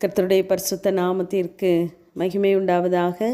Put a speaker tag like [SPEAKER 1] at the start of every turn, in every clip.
[SPEAKER 1] கர்த்தருடைய பரிசுத்த நாமத்திற்கு மகிமை உண்டாவதாக.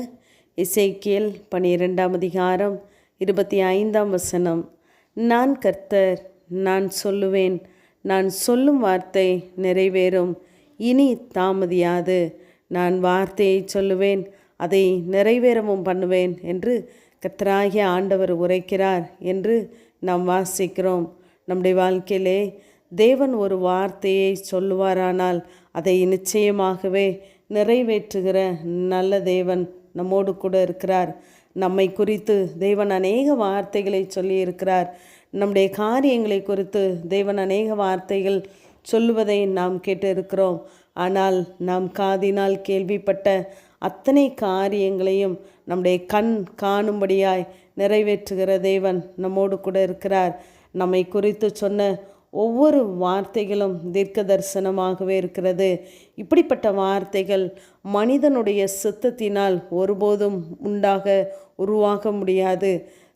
[SPEAKER 1] இசைக்கியல் பனிரெண்டாம் அதிகாரம் இருபத்தி ஐந்தாம் வசனம். நான் கர்த்தர் நான் சொல்லுவேன் நான் சொல்லும் வார்த்தை நிறைவேறும். இனி தாமதியாது. நான் வார்த்தையை சொல்லுவேன் அதை நிறைவேறவும் பண்ணுவேன் என்று கர்த்தராகிய ஆண்டவர் உரைக்கிறார் என்று நாம் வாசிக்கிறோம். நம்முடைய வாழ்க்கையிலே தேவன் ஒரு வார்த்தையை சொல்லுவாரானால் அதை நிச்சயமாகவே நிறைவேற்றுகிற நல்ல தேவன் நம்மோடு கூட இருக்கிறார். நம்மை குறித்து தேவன் அநேக வார்த்தைகளை சொல்லியிருக்கிறார். நம்முடைய காரியங்களை குறித்து தேவன் அநேக வார்த்தைகள் சொல்லுவதை நாம் கேட்டு இருக்கிறோம் ஆனால் நாம் காதினால் கேள்விப்பட்ட அத்தனை காரியங்களையும் நம்முடைய கண் காணும்படியாய் நிறைவேற்றுகிற தேவன் நம்மோடு கூட இருக்கிறார். நம்மை குறித்து சொன்ன ஒவ்வொரு வார்த்தைகளும் தீர்க்க தரிசனமாகவே இருக்கிறது. இப்படிப்பட்ட வார்த்தைகள் மனிதனுடைய சித்தத்தினால் ஒருபோதும் உண்டாக உருவாக முடியாது.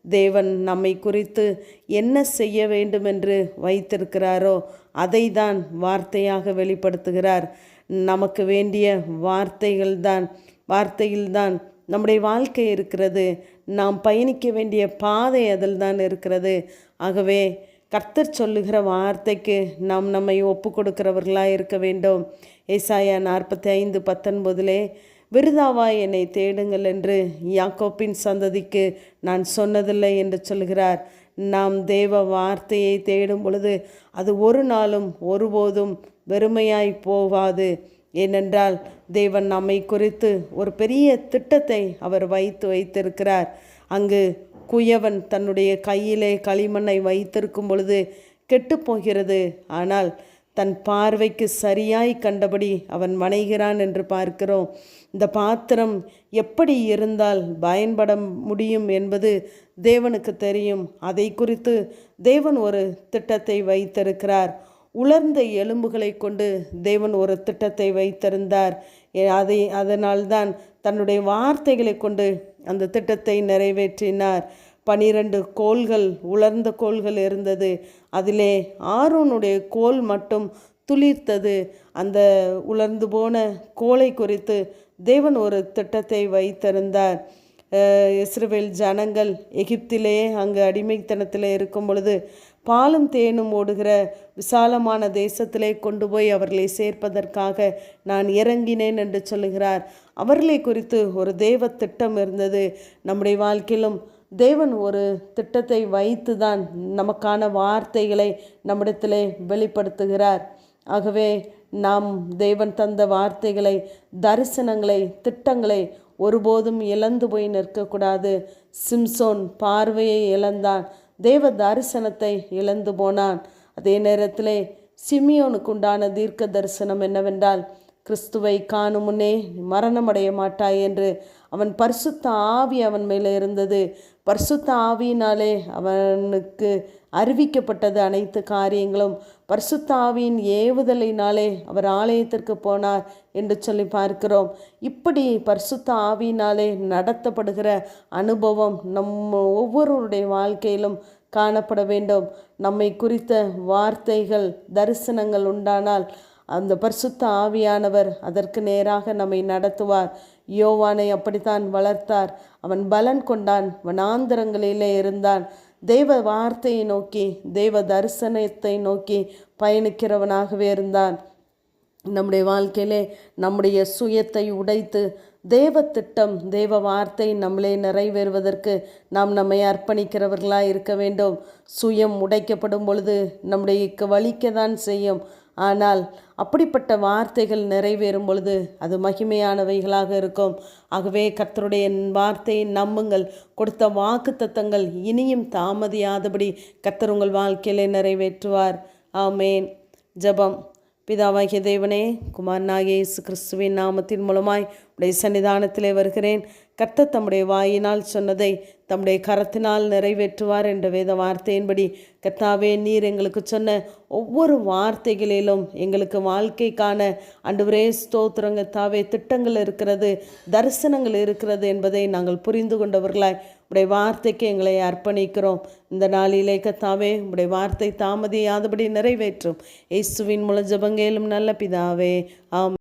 [SPEAKER 1] தேவன் நம்மை குறித்து என்ன செய்ய வேண்டும் என்று வைத்திருக்கிறாரோ அதை தான் வார்த்தையாக வெளிப்படுத்துகிறார். நமக்கு வேண்டிய வார்த்தைகள்தான் வார்த்தையில்தான் நம்முடைய வாழ்க்கை இருக்கிறது. நாம் பயணிக்க வேண்டிய பாதை அதில் தான் இருக்கிறது. ஆகவே கர்த்தர் சொல்லுகிற வார்த்தைக்கு நாம் நம்மை ஒப்பு கொடுக்கிறவர்களாக இருக்க வேண்டும். ஏசாயா நாற்பத்தி ஐந்து பத்தொன்பதிலே விருதாவாய் என்னை தேடுங்கள் என்று யாக்கோப்பின் சந்ததிக்கு நான் சொன்னதில்லை என்று சொல்கிறார் நாம் தேவ வார்த்தையை தேடும் பொழுது அது ஒரு நாளும் ஒருபோதும் வெறுமையாய் போவாது ஏனென்றால் தேவன் நம்மை குறித்து ஒரு பெரிய திட்டத்தை அவர் வைத்து வைத்திருக்கிறார். அங்கு குயவன் தன்னுடைய கையிலே களிமண்ணை வைத்திருக்கும் பொழுது கெட்டுப்போகிறது ஆனால் தன் பார்வைக்கு சரியாய் கண்டபடி அவன் வணைகிறான் என்று பார்க்கிறோம். இந்த பாத்திரம் எப்படி இருந்தால் பயன்பட முடியும் என்பது தேவனுக்கு தெரியும். அதை குறித்து தேவன் ஒரு திட்டத்தை வைத்திருக்கிறார். உலர்ந்த எலும்புகளை கொண்டு தேவன் ஒரு திட்டத்தை வைத்திருந்தார். அதை அதனால்தான் தன்னுடைய வார்த்தைகளை கொண்டு அந்த திட்டத்தை நிறைவேற்றினார். பனிரெண்டு கோள்கள் உலர்ந்த கோள்கள் இருந்தது. அதிலே ஆரோனுடைய கோல் மட்டும் துளிர்த்தது. அந்த உலர்ந்து போன கோலை குறித்து தேவன் ஒரு திட்டத்தை வைத்திருந்தார். இஸ்ரேல் ஜனங்கள் எகிப்திலே அங்கு அடிமைத்தனத்தில் இருக்கும் பொழுது பாலும் தேனும் ஓடுகிற விசாலமான தேசத்திலே கொண்டு போய் அவர்களை சேர்ப்பதற்காக நான் இறங்கினேன் என்று சொல்லுகிறார். அவர்களை குறித்து ஒரு தேவ திட்டம் இருந்தது. நம்முடைய வாழ்க்கையிலும் தேவன் ஒரு திட்டத்தை வைத்து தான் நமக்கான வார்த்தைகளை நம்மிடத்திலே வெளிப்படுத்துகிறார். ஆகவே நாம் தேவன் தந்த வார்த்தைகளை தரிசனங்களை திட்டங்களை ஒருபோதும் இழந்து போய் நிற்கக்கூடாது. சிம்சோன் பார்வையை இழந்தான். தேவ தரிசனத்தை இழந்து போனான். அதே நேரத்தில் சிமியோனுக்கு உண்டான தீர்க்க தரிசனம் என்னவென்றால் கிறிஸ்துவை காணும் முன்னே மரணமடைய மாட்டாய் என்று. அவன் பரிசுத்த ஆவி அவன் மேலே இருந்தது. பரிசுத்த ஆவியினாலே அவனுக்கு அறிவிக்கப்பட்டது அனைத்து காரியங்களும். பரிசுத்த ஆவியின் ஏவுதலினாலே அவர் ஆலயத்திற்கு போனார் என்று சொல்லி பார்க்கிறோம். இப்படி பரிசுத்த ஆவியினாலே நடத்தப்படுகிற அனுபவம் நம் ஒவ்வொருவருடைய வாழ்க்கையிலும் காணப்பட வேண்டும். நம்மை குறித்த வார்த்தைகள் தரிசனங்கள் உண்டானால் அந்த பரிசுத்த ஆவியானவர் அதற்கு நேராக நம்மை நடத்துவார். யோவானை அப்படித்தான் வளர்த்தார். அவன் பலன் கொண்டான். வனாந்தரங்களிலே இருந்தான். தெய்வ வார்த்தையை நோக்கி தெய்வ தரிசனத்தை நோக்கி பயணிக்கிறவனாகவே இருந்தான். நம்முடைய வாழ்க்கையிலே நம்முடைய சுயத்தை உடைத்து தேவ திட்டம் தேவ வார்த்தை நம்மளே நிறைவேறுவதற்கு நாம் நம்மை அர்ப்பணிக்கிறவர்களாக இருக்க வேண்டும். சுயம் உடைக்கப்படும் பொழுது நம்முடைய வலிக்க தான் செய்யும். ஆனால் அப்படிப்பட்ட வார்த்தைகள் நிறைவேறும் பொழுது அது மகிமையானவைகளாக இருக்கும். ஆகவே கர்த்தருடைய வார்த்தையை நம்புங்கள். கொடுத்த வாக்கு தத்தங்கள் இனியும் தாமதியாதபடி கர்த்தர் உங்கள் வாழ்க்கையிலே நிறைவேற்றுவார். ஆமேன். ஜபம். பிதாவாகிய தேவனே குமாரனாகிய இயேசு கிறிஸ்துவின் நாமத்தின் மூலமாய் உடைய சன்னிதானத்திலே வருகிறேன். கர்த்த தம்முடைய வாயினால் சொன்னதை தம்முடைய கரத்தினால் நிறைவேற்றுவார் என்ற வேத வார்த்தையின்படி கர்த்தாவே நீர் எங்களுக்கு சொன்ன ஒவ்வொரு வார்த்தைகளிலும் எங்களுக்கு வாழ்க்கைக்கான அன்றுவரே ஸ்தோத்திரங்க தாவே திட்டங்கள் இருக்கிறது தரிசனங்கள் இருக்கிறது என்பதை நாங்கள் புரிந்து கொண்டவர்களாய் உடைய வார்த்தைக்கு எங்களை அர்ப்பணிக்கிறோம். இந்த நாளிலே கத்தாவே உடைய வார்த்தை தாமதியாதபடி நிறைவேற்றும். இயேசுவின் மூல ஜபங்கேலும் நல்ல பிதாவே ஆம்